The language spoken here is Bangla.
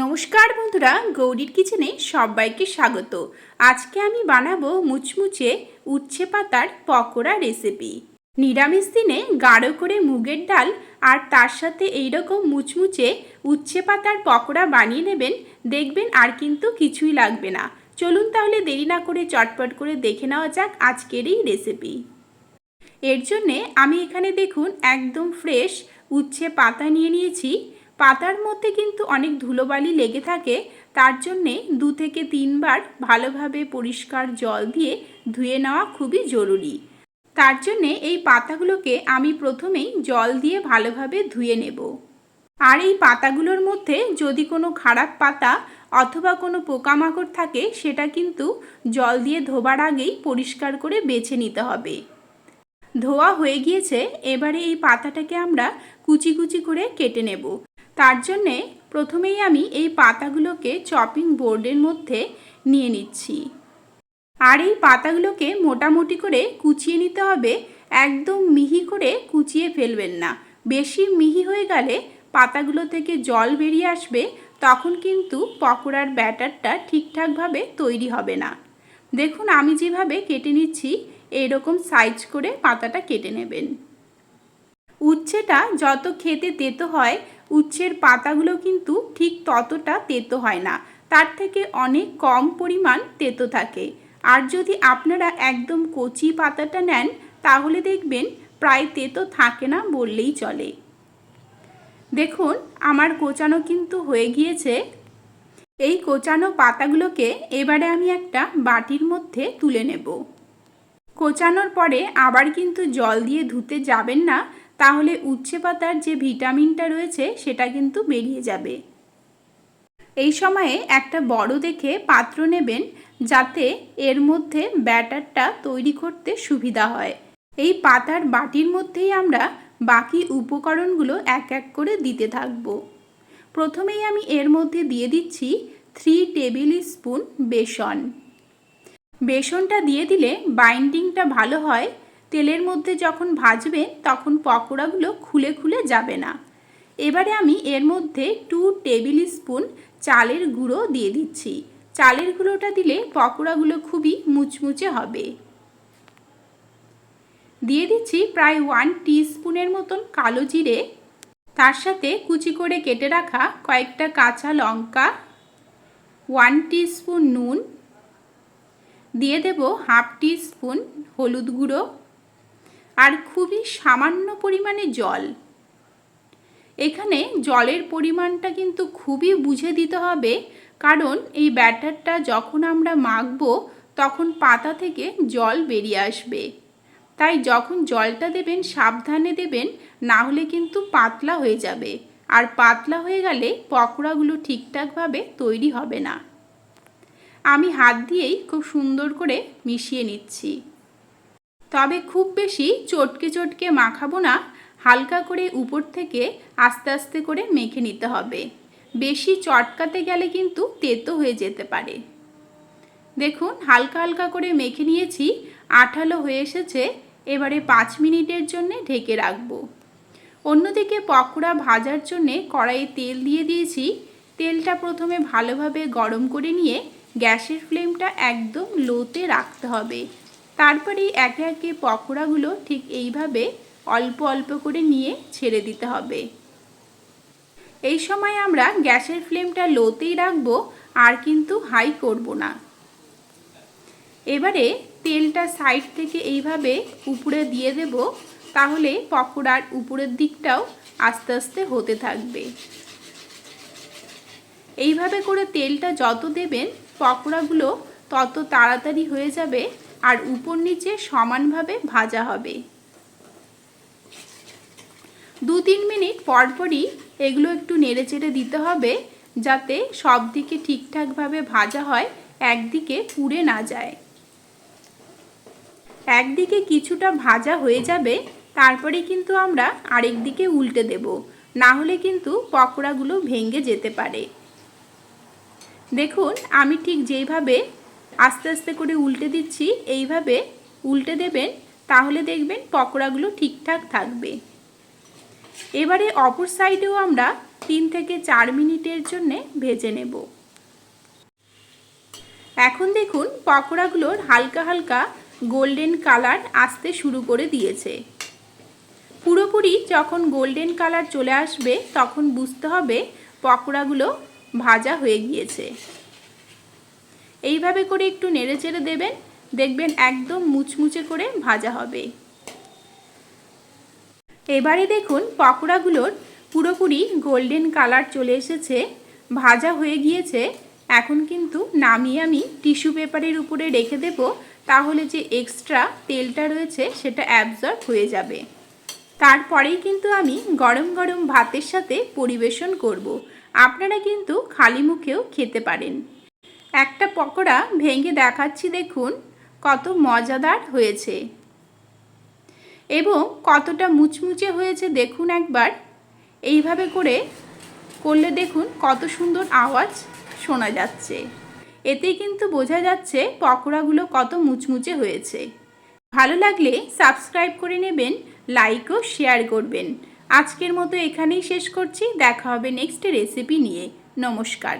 নমস্কার বন্ধুরা, গৌরীর কিচেনে সবাইকে স্বাগত। আজকে আমি বানাবো মুচমুচে উচ্ছে পাতার পকোড়া রেসিপি। নিরামিষ দিনে গাঢ় করে মুগের ডাল আর তার সাথে এইরকম মুচমুচে উচ্ছে পাতার পকোড়া বানিয়ে নেবেন, দেখবেন আর কিন্তু কিছুই লাগবে না। চলুন তাহলে দেরি না করে চটপট করে দেখে নেওয়া যাক আজকের এই রেসিপি। এর জন্যে আমি এখানে দেখুন একদম ফ্রেশ উচ্ছে পাতা নিয়ে নিয়েছি। পাতার মধ্যে কিন্তু অনেক ধুলোবালি লেগে থাকে, তার জন্যে দু থেকে তিনবার ভালোভাবে পরিষ্কার জল দিয়ে ধুয়ে নেওয়া খুবই জরুরি। তার জন্যে এই পাতাগুলোকে আমি প্রথমেই জল দিয়ে ভালোভাবে ধুয়ে নেব। আর এই পাতাগুলোর মধ্যে যদি কোনো খারাপ পাতা অথবা কোনো পোকামাকড় থাকে, সেটা কিন্তু জল দিয়ে ধোবার আগেই পরিষ্কার করে বেছে নিতে হবে। ধোয়া হয়ে গিয়েছে, এবারে এই পাতাটাকে আমরা কুচি কুচি করে কেটে নেব। তার জন্যে প্রথমেই আমি এই পাতাগুলোকে চপিং বোর্ডের মধ্যে নিয়ে নিচ্ছি। আর এই পাতাগুলোকে মোটামুটি করে কুচিয়ে নিতে হবে, একদম মিহি করে কুচিয়ে ফেলবেন না। বেশি মিহি হয়ে গেলে পাতাগুলো থেকে জল বেরিয়ে আসবে, তখন কিন্তু পকোড়ার ব্যাটারটা ঠিকঠাকভাবে তৈরি হবে না। দেখুন, আমি যেভাবে কেটে নিচ্ছি, এইরকম সাইজ করে পাতাটা কেটে নেবেন। উচ্ছেটা যত খেতে তেতো হয় উচ্ছের পাতাগুলো কিন্তু ঠিক ততটা তেতো হয় না। তার থেকে অনেক কম পরিমাণ তেতো থাকে। আর যদি আপনারা একদম কচি পাতাটা নেন, তাহলে দেখবেন প্রায় তেতো থাকে না বললেই চলে। দেখুন, আমার কোচানো কিন্তু হয়ে গিয়েছে। এই কোচানো পাতাগুলোকে এবারে আমি একটা বাটির মধ্যে তুলে নেব। কোচানোর পরে আবার কিন্তু জল দিয়ে ধুতে যাবেন না, তাহলে উচ্ছে পাতার যে ভিটামিনটা রয়েছে সেটা কিন্তু বেরিয়ে যাবে। এই সময়ে একটা বড় দেখে পাত্র নেবেন, যাতে এর মধ্যে ব্যাটারটা তৈরি করতে সুবিধা হয়। এই পাতার বাটির মধ্যেই আমরা বাকি উপকরণগুলো এক এক করে দিতে থাকব। প্রথমেই আমি এর মধ্যে দিয়ে দিচ্ছি থ্রি টেবিল স্পুন বেসন। বেসনটা দিয়ে দিলে বাইন্ডিংটা ভালো হয়। তেলের মধ্যে যখন ভাজবেন তখন পকোড়াগুলো খুলে খুলে যাবে না। এবারে আমি এর মধ্যে টু টেবিল স্পুন চালের গুঁড়ো দিয়ে দিচ্ছি। চালের গুঁড়োটা দিলে পকোড়াগুলো খুবই মুচমুচে হবে। দিয়ে দিচ্ছি প্রায় ওয়ান স্পুনের মতন কালো জিরে। তার সাথে কুচি করে কেটে রাখা কয়েকটা কাঁচা লঙ্কা ওয়ান স্পুন নুন দিয়ে দেব হাফ স্পুন হলুদ গুঁড়ো আর খুবই সামান্য পরিমাণে জল। এখানে জলের পরিমাণটা কিন্তু খুবই বুঝে দিতে হবে, কারণ এই ব্যাটারটা যখন আমরা মাখবো, তখন পাতা থেকে জল বেরিয়ে আসবে। তাই যখন জলটা দেবেন, সাবধানে দেবেন, না হলে কিন্তু পাতলা হয়ে যাবে। আর পাতলা হয়ে গেলে পকোড়াগুলো ঠিকঠাকভাবে তৈরি হবে না। আমি হাত দিয়েই খুব সুন্দর করে মিশিয়ে নিচ্ছি। তবে খুব বেশি চটকে চটকে মাখাবো না, হালকা করে উপর থেকে আস্তে আস্তে করে মেখে নিতে হবে। বেশি চটকাতে গেলে কিন্তু তেতো হয়ে যেতে পারে। দেখুন, হালকা হালকা করে মেখে নিয়েছি, আঠালো হয়ে এসেছে, এবারে পাঁচ মিনিটের জন্য ঢেকে রাখব। অন্যদিকে পকোড়া ভাজার জন্যে কড়াইয়ে তেল দিয়ে দিয়েছি, তেলটা প্রথমে ভালোভাবে গরম করে নিয়ে গ্যাসের ফ্লেমটা একদম লোতে রাখতে হবে। তারপরেই একে একে পকোড়াগুলো ঠিক এইভাবে অল্প অল্প করে নিয়ে ছেড়ে দিতে হবে। এই সময় আমরা গ্যাসের ফ্লেমটা লোতেই রাখব, আর কিন্তু হাই করব না। এবারে তেলটা সাইড থেকে এইভাবে উপরে দিয়ে দেব, তাহলে পকোড়ার উপরের দিকটাও আস্তে আস্তে হতে থাকবে। এইভাবে করে তেলটা যত দেবেন পকোড়াগুলো তত তাড়াতাড়ি হয়ে যাবে আর উপর নিচে সমানভাবে ভাজা হবে। দু তিন মিনিট পরপরই এগুলো একটু নেড়ে চেড়ে দিতে হবে যাতে সব দিকে ঠিকঠাকভাবে ভাজা হয়, একদিকে পুড়ে না যায়। একদিকে কিছুটা ভাজা হয়ে যাবে তারপরে কিন্তু আমরা আরেক দিকে উল্টে দেব। না হলে কিন্তু পকোড়াগুলো ভেঙে যেতে পারে। দেখুন, আমি ঠিক যেইভাবে আস্তে আস্তে করে উল্টে দিচ্ছি, এইভাবে উল্টে দেবেন, তাহলে দেখবেন পকোড়াগুলো ঠিকঠাক থাকবে। এবারে অপর সাইডেও আমরা তিন থেকে চার মিনিটের জন্যে ভেজে নেব। এখন দেখুন, পকোড়াগুলোর হালকা হালকা গোল্ডেন কালার আসতে শুরু করে দিয়েছে। পুরোপুরি যখন গোল্ডেন কালার চলে আসবে, তখন বুঝতে হবে পকোড়াগুলো ভাজা হয়ে গিয়েছে। এইভাবে করে একটু নেড়ে চেড়ে দেবেন, দেখবেন একদম মুচমুচে করে ভাজা হবে। এবারে দেখুন পকোড়াগুলোর পুরোপুরি গোল্ডেন কালার চলে এসেছে, ভাজা হয়ে গিয়েছে। এখন কিন্তু নামিয়ে আমি টিস্যু পেপারের উপরে রেখে দেব, তাহলে যে এক্সট্রা তেলটা রয়েছে সেটা অ্যাবজর্ব হয়ে যাবে। তারপরেই কিন্তু আমি গরম গরম ভাতের সাথে পরিবেশন করব। আপনারা কিন্তু খালি মুখেও খেতে পারেন। একটা পকোড়া ভেঙে দেখাচ্ছি দেখুন, কত মজাদার হয়েছে। এবং কতটা মুচমুচে হয়েছে দেখুন একবার। এইভাবে করে করলে দেখুন কত সুন্দর আওয়াজ শোনা যাচ্ছে। এতেই কিন্তু বোঝা যাচ্ছে পকোড়াগুলো কত মুচমুচে হয়েছে। ভালো লাগলে সাবস্ক্রাইব করে নেবেন লাইক ও শেয়ার করবেন। আজকের মতো এখানেই শেষ করছি, দেখা হবে নেক্সট রেসিপি নিয়ে। নমস্কার।